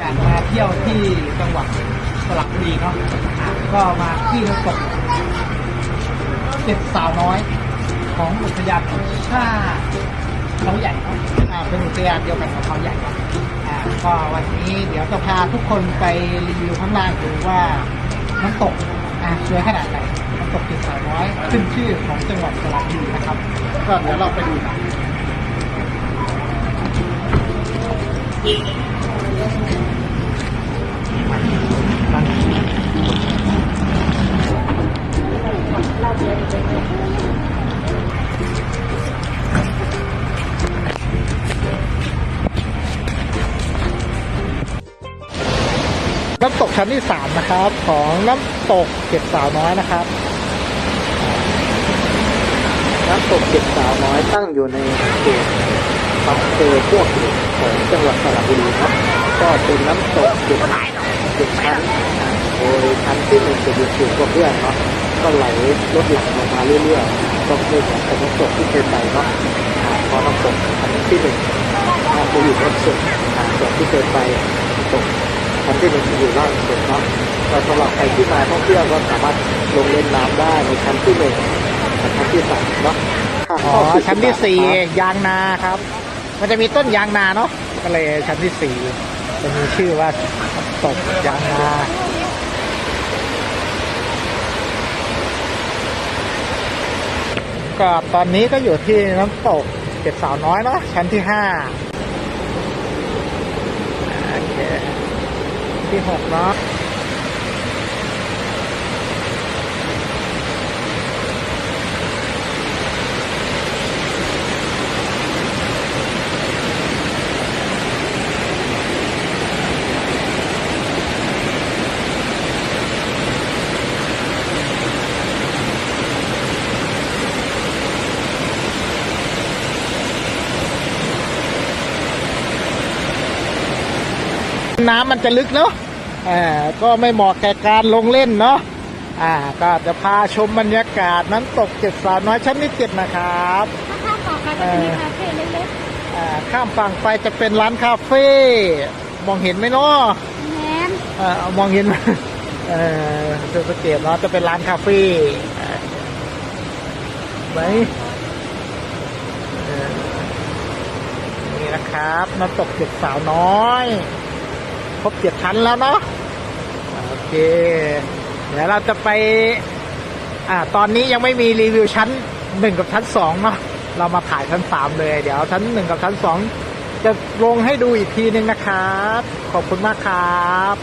อยากมาเที่ยวที่จังหวัดสระบุรีเนาะก็มาที่น้ำตกเจ็ดสาวน้อยของอุทยานแห่งชาติเขาใหญ่เนาะเป็นอุทยานเดียวกันกับเขาใหญ่เนาะอ่าก็วันนี้เดี๋ยวจะพาทุกคนไปรีวิวข้างล่างดูว่าน้ำตกอ่าสวยขนาดไหนน้ำตกเจ็ดสาวน้อยขึ้นชื่อของจังหวัดสระบุรีนะครับ ก็เดี๋ยวเราไปดูกัน น้ำตกชั้นที่สามนะครับ ของน้ำตกเจ็ดสาวน้อยนะครับ น้ำตกเจ็ดสาวน้อยตั้งอยู่ในเขตอำเภอพวกเหล็กของจังหวัดสระบุรีครับ ก็เป็นน้ำตกเจ็ด เจ็ดชั้นโดยชั้นที่หนึ่งจะอยู่สูงกว่าเพื่อนเนาะก็ไหลลดหลั่งลงมาเรื่อยๆก็คือเหมือนกับน้ำตกที่เคยไปเนาะพอน้ำตกชั้นที่หนึ่งอ่าจะอยู่บนสุดอ่าส่วนที่เคยไปตกชั้นที่หนึ่งจะอยู่ล่างสุดเนาะก็สำหรับใครที่มาท่องเที่ยวก็สามารถลงเล่นน้ำได้ในชั้นที่หนึ่งชั้นที่สามเนาะอ๋อชั้นที่สี่ยางนาครับ มันจะมีต้นยางนาเนาะก็เลยชั้นที่สี่ จะมีชื่อว่าน้ำตกยางนาก็ตอนนี้ก็อยู่ที่น้ำตกเก็บสาวน้อยเนาะชั้นที่ห้าโอเคที่หกเนาะ น้ำมันจะลึกเนาะอ่าก็ไม่เหมาะแก่การลงเล่นเนาะอ่าก็จะพาชมบรรยากาศน้ำตกเจ็ดสาวน้อยชั้นที่เจ็ดนะครับข้ามต่อไปก็จะมีคาเฟ่เล็กอ่าข้ามฝั่งไปจะเป็นร้านคาเฟ่มองเห็นไหมเนาะแหนมอ่ามองเห็นไหมเออเศรษฐกิจเนาะจะเป็นร้านคาเฟ่ไหมเออนี่นะครับน้ำตกเจ็ดสาวน้อย ครบเจ็ดชั้นแล้วเนาะโอเค เดี๋ยวเราจะไป อ่า ตอนนี้ยังไม่มีรีวิวชั้นหนึ่งกับชั้นสองเนาะเรามาถ่ายชั้นสามเลย เดี๋ยวชั้นหนึ่งกับชั้นสองจะลงให้ดูอีกทีหนึ่งนะครับ ขอบคุณมากครับ